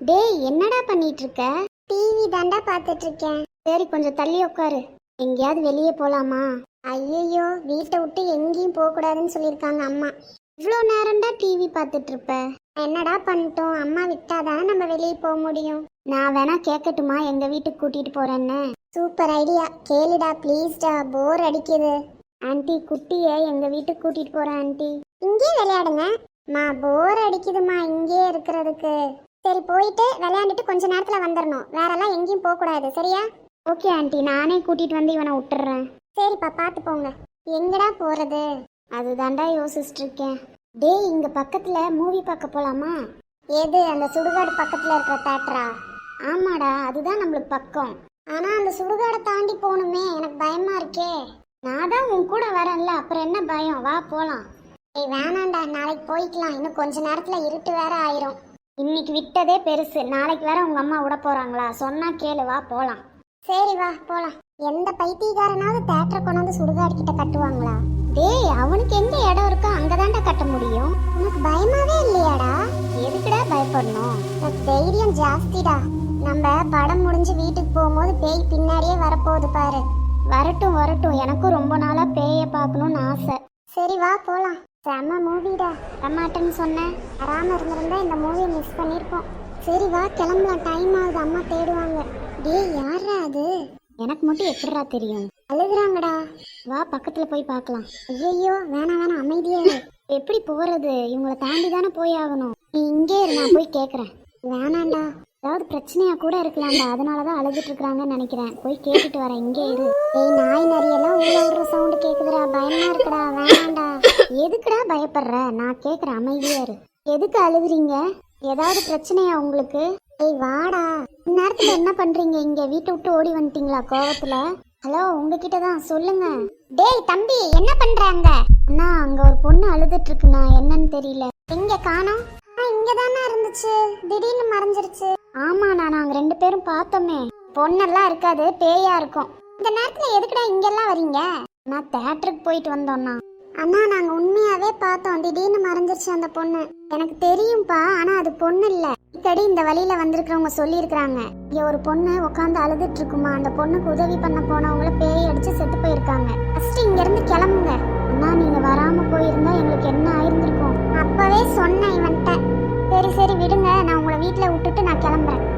டேய் என்னடா பண்ணிட்டு இருக்க டிவி தாண்டா பார்த்துட்டு இருக்கேன் சரி கொஞ்சம் தள்ளி உட்காரு. எங்கேயாவது வெளியே போலாமா? ஐயோ வீட்டை விட்டு எங்கேயும் போக கூடாதுன்னு சொல்லியிருக்காங்க அம்மா. இவ்வளோ நேரம்டா டிவி பார்த்துட்டு இருப்ப என்னடா பண்ணிட்டோம்? அம்மா விட்டாதானே நம்ம வெளியே போக முடியும்? நான் வேணா கேட்கட்டுமா எங்க வீட்டுக்கு கூட்டிட்டு போறேன்னு. Super idea. கேளுடா ப்ளீஸ்டா போர் அடிக்குது. ஆன்ட்டி குட்டியை எங்க வீட்டுக்கு கூட்டிட்டு போறேன் ஆன்ட்டி இங்கே விளையாடுங்க. மா போர் அடிக்குதுமா இங்கே இருக்கிறதுக்கு. சரி போயிட்டு விளையாண்டுட்டு கொஞ்ச நேரத்துல வந்துடணும் வேறெல்லாம் எங்கேயும் போக கூடாது சரியா? ஓகே ஆன்ட்டி நானே கூட்டிட்டு வந்து இவனை விட்டுறேன். சரிப்பா பார்த்து போங்க. எங்கடா போறது? அதுதான்டா யோசிச்சுட்டு இருக்கேன் டேய் இங்க பக்கத்துல மூவி பார்க்க போலாமா? எது அந்த சுடுகாடு பக்கத்துல இருக்கிற தேட்டரா ஆமாடா அதுதான் நம்மளுக்கு பக்கம். ஆனா அந்த சுடுகாடை தாண்டி போகணுமே எனக்கு பயமா இருக்கே. நான் தான் உன் கூட வரேன்ல அப்புறம் என்ன பயம்? வா போலாம். ஏய் வேணாண்டா நாளைக்கு போய்க்கலாம். இன்னும் கொஞ்ச நேரத்துல இருட்டு வேற ஆயிரும். இன்னைக்கு விட்டதே பெருசு. நாளைக்கு வேற உங்க அம்மா விட போறாங்களா? சொன்னா கேளு வா போலாம். சரி வா போலாம். எந்த பைத்தியக்காரனாவது தேட்டரை கொண்டு வந்து சுடுகாடு கிட்ட கட்டுவாங்களா? டேய் அவனுக்கு எங்க இடம் இருக்கோ அங்கதான்டா கட்ட முடியும். உனக்கு பயமாவே இல்லையாடா? எதுக்குடா பயப்படணும்? தைரியம் ஜாஸ்திடா. நம்ம படம் முடிஞ்சு வீட்டுக்கு போகும்போது பேய் பின்னாடியே வரப்போகுது பாரு. வரட்டும் வரட்டும். எனக்கும் ரொம்ப நாளா பேய பார்க்கணும்னு ஆசை. சரி வா போலாம். செம்ம மூவிடா வரமாட்டேன்னு சொன்னேன் வராமல் இருந்திருந்தா இந்த மூவியை மிஸ் பண்ணியிருப்போம் சரி வா கிளம்பலாம். டைம் ஆகுது. அம்மா தேடுவாங்க. டேய் யாரா அது? எனக்கு மட்டும் எப்படிடா தெரியும்? அழுகுறாங்கடா. வா பக்கத்துல போய் பார்க்கலாம். ஐயோ வேணாம் வேணாம். அமைதியா எப்படி போறது? இவங்கள தாண்டி தானே போய் ஆகணும். நீ இங்கே இரு நான் போய் கேட்குறேன் வேணாண்டா ஏதாவது பிரச்சனையா கூட இருக்கலாம்டா. அதனாலதான் அழுதுட்டு இருக்கிறாங்கன்னு நினைக்கிறேன். போய் கேட்டுட்டு வரேன். இங்கே இரு. ஏய் நாய் நரியெல்லாம் ஊழ விடுற சவுண்டு கேக்குதுடா. பயமா இருக்குடா. வேணாம்டா. எதுக்குடா பயப்படுற? நான் கேக்குறேன் அமைதியா இரு. எதுக்கு அழுகுறீங்க? ஏதாவது பிரச்சனையா உங்களுக்கு? ஏய் வாடா. நேரத்துல என்ன பண்றீங்க? இங்க வீட்டை விட்டு ஓடி வந்துட்டீங்களா கோவத்துல? ஹலோ உங்ககிட்ட தான் சொல்லுங்க. டேய் தம்பி என்ன பண்றாங்க அண்ணா அங்க ஒரு பொண்ணு அழுதுட்டு இருக்குண்ணா. என்னன்னு தெரியல. எங்க காணோம்? இங்க தானே இருந்துச்சு. திடீர்னு மறைஞ்சிருச்சு. பேரும் பார்த்தோமே. பொண்ணெல்லாம் இருக்காது பேயா இருக்கும். இந்த நேரத்துல எதுக்குடா இங்கெல்லாம் வரீங்க? நான் தேட்டருக்கு போயிட்டு வந்தோம்னா. அண்ணா நாங்க உண்மையாவே பார்த்தோம். திடீர்னு மறைஞ்சிருச்சு அந்த பொண்ணு. எனக்கு தெரியும்பா ஆனா அது பொண்ணு இல்ல. அடிக்கடி இந்த வழியில வந்திருக்கிறவங்க சொல்லியிருக்கிறாங்க. இங்க ஒரு பொண்ணு உட்காந்து அழுதுட்டு இருக்குமா? அந்த பொண்ணுக்கு உதவி பண்ண போனவங்கள பேய் அடிச்சு செத்து போயிருக்காங்க. ஃபர்ஸ்ட் இங்க இருந்து கிளம்புங்க. அண்ணா நீங்க வராம போயிருந்தா எங்களுக்கு என்ன ஆயிருந்திருக்கும்? அப்பவே சொன்னேன் இவன்ட்ட. சரி சரி விடுங்க. நான் உங்களை வீட்டுல விட்டுட்டு நான் கிளம்புறேன்.